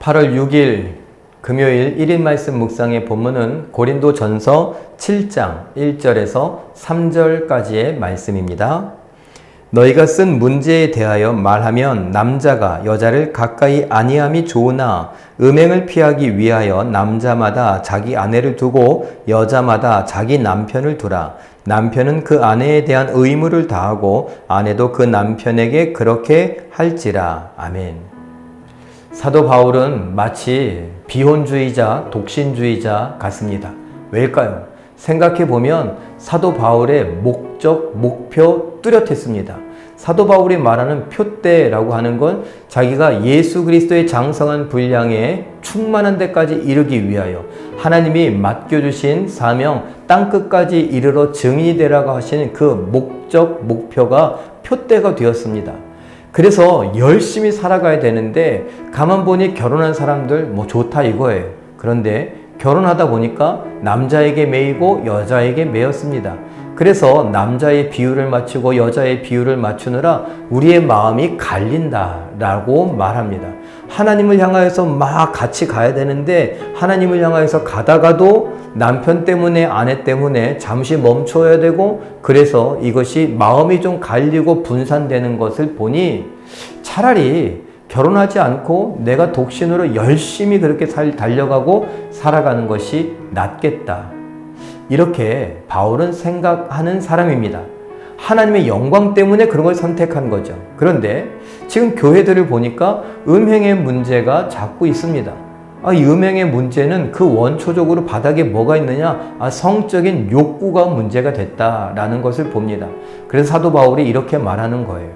8월 6일 금요일 1인 말씀 묵상의 본문은 고린도 전서 7장 1절에서 3절까지의 말씀입니다. 너희가 쓴 문제에 대하여 말하면 남자가 여자를 가까이 아니함이 좋으나 음행을 피하기 위하여 남자마다 자기 아내를 두고 여자마다 자기 남편을 두라. 남편은 그 아내에 대한 의무를 다하고 아내도 그 남편에게 그렇게 할지라. 아멘. 사도 바울은 마치 비혼주의자, 독신주의자 같습니다. 왜일까요? 생각해 보면 사도 바울의 목적, 목표 뚜렷했습니다. 사도 바울이 말하는 표대라고 하는 건 자기가 예수 그리스도의 장성한 분량에 충만한 데까지 이르기 위하여 하나님이 맡겨주신 사명 땅 끝까지 이르러 증인이 되라고 하시는 그 목적, 목표가 표대가 되었습니다. 그래서 열심히 살아가야 되는데 가만 보니 결혼한 사람들 뭐 좋다 이거예요. 그런데 결혼하다 보니까 남자에게 매이고 여자에게 매였습니다. 그래서 남자의 비율을 맞추고 여자의 비율을 맞추느라 우리의 마음이 갈린다라고 말합니다. 하나님을 향하여서 막 같이 가야 되는데 하나님을 향하여서 가다가도 남편 때문에 아내 때문에 잠시 멈춰야 되고 그래서 이것이 마음이 좀 갈리고 분산되는 것을 보니 차라리 결혼하지 않고 내가 독신으로 열심히 그렇게 살, 달려가고 살아가는 것이 낫겠다. 이렇게 바울은 생각하는 사람입니다. 하나님의 영광 때문에 그런 걸 선택한 거죠. 그런데 지금 교회들을 보니까 음행의 문제가 자꾸 있습니다. 아, 이 음행의 문제는 그 원초적으로 바닥에 뭐가 있느냐? 아, 성적인 욕구가 문제가 됐다라는 것을 봅니다. 그래서 사도 바울이 이렇게 말하는 거예요.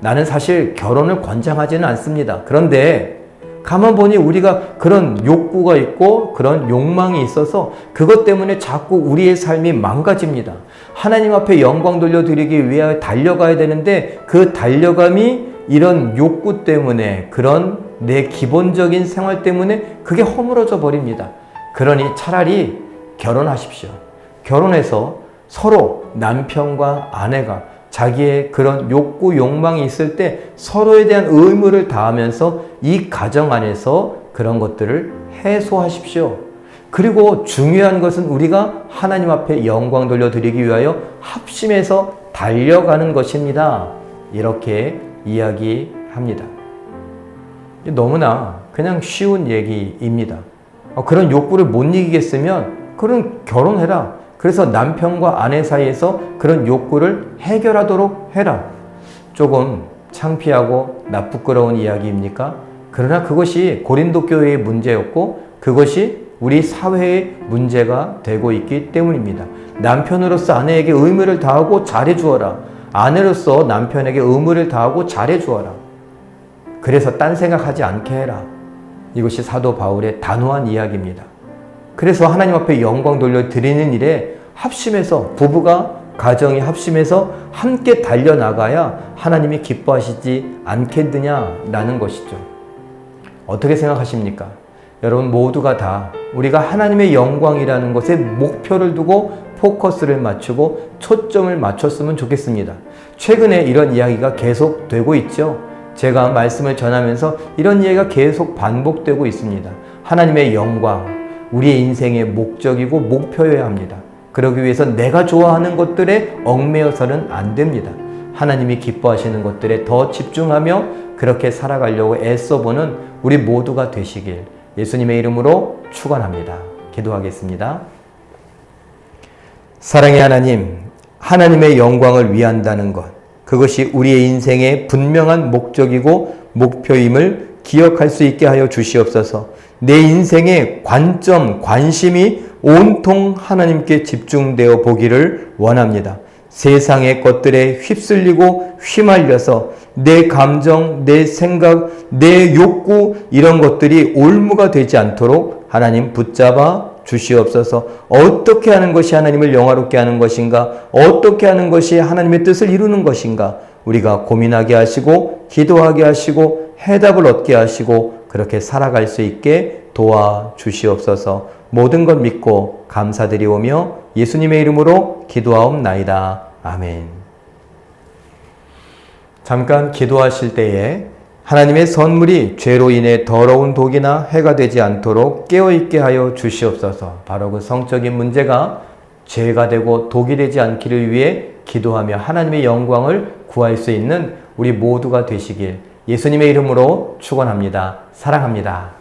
나는 사실 결혼을 권장하지는 않습니다. 그런데 가만 보니 우리가 그런 욕구가 있고 그런 욕망이 있어서 그것 때문에 자꾸 우리의 삶이 망가집니다. 하나님 앞에 영광 돌려드리기 위하여 달려가야 되는데 그 달려감이 이런 욕구 때문에 그런 내 기본적인 생활 때문에 그게 허물어져 버립니다. 그러니 차라리 결혼하십시오. 결혼해서 서로 남편과 아내가 자기의 그런 욕구, 욕망이 있을 때 서로에 대한 의무를 다하면서 이 가정 안에서 그런 것들을 해소하십시오. 그리고 중요한 것은 우리가 하나님 앞에 영광 돌려드리기 위하여 합심해서 달려가는 것입니다. 이렇게 이야기합니다. 너무나 그냥 쉬운 얘기입니다. 어, 그런 욕구를 못 이기겠으면 그런 결혼해라. 그래서 남편과 아내 사이에서 그런 욕구를 해결하도록 해라. 조금 창피하고 나쁘끄러운 이야기입니까? 그러나 그것이 고린도 교회의 문제였고 그것이 우리 사회의 문제가 되고 있기 때문입니다. 남편으로서 아내에게 의무를 다하고 잘해 주어라. 아내로서 남편에게 의무를 다하고 잘해 주어라. 그래서 딴 생각하지 않게 해라. 이것이 사도 바울의 단호한 이야기입니다. 그래서 하나님 앞에 영광 돌려 드리는 일에 합심해서 부부가 가정이 합심해서 함께 달려나가야 하나님이 기뻐하시지 않겠느냐라는 것이죠. 어떻게 생각하십니까? 여러분 모두가 다 우리가 하나님의 영광이라는 것에 목표를 두고 포커스를 맞추고 초점을 맞췄으면 좋겠습니다. 최근에 이런 이야기가 계속 되고 있죠. 제가 말씀을 전하면서 이런 이야기가 계속 반복되고 있습니다. 하나님의 영광, 우리의 인생의 목적이고 목표여야 합니다. 그러기 위해서 내가 좋아하는 것들에 얽매여서는 안 됩니다. 하나님이 기뻐하시는 것들에 더 집중하며 그렇게 살아가려고 애써보는 우리 모두가 되시길 예수님의 이름으로 축원합니다. 기도하겠습니다. 사랑의 하나님, 하나님의 영광을 위한다는 것, 그것이 우리의 인생의 분명한 목적이고 목표임을 기억할 수 있게 하여 주시옵소서. 내 인생의 관점, 관심이 온통 하나님께 집중되어 보기를 원합니다. 세상의 것들에 휩쓸리고 휘말려서 내 감정, 내 생각, 내 욕구 이런 것들이 올무가 되지 않도록 하나님 붙잡아 주시옵소서. 어떻게 하는 것이 하나님을 영화롭게 하는 것인가? 어떻게 하는 것이 하나님의 뜻을 이루는 것인가? 우리가 고민하게 하시고 기도하게 하시고 해답을 얻게 하시고 그렇게 살아갈 수 있게 도와주시옵소서 모든 것 믿고 감사드리오며 예수님의 이름으로 기도하옵나이다. 아멘. 잠깐 기도하실 때에 하나님의 선물이 죄로 인해 더러운 독이나 해가 되지 않도록 깨어있게 하여 주시옵소서 바로 그 성적인 문제가 죄가 되고 독이 되지 않기를 위해 기도하며 하나님의 영광을 구할 수 있는 우리 모두가 되시길 예수님의 이름으로 축원합니다. 사랑합니다.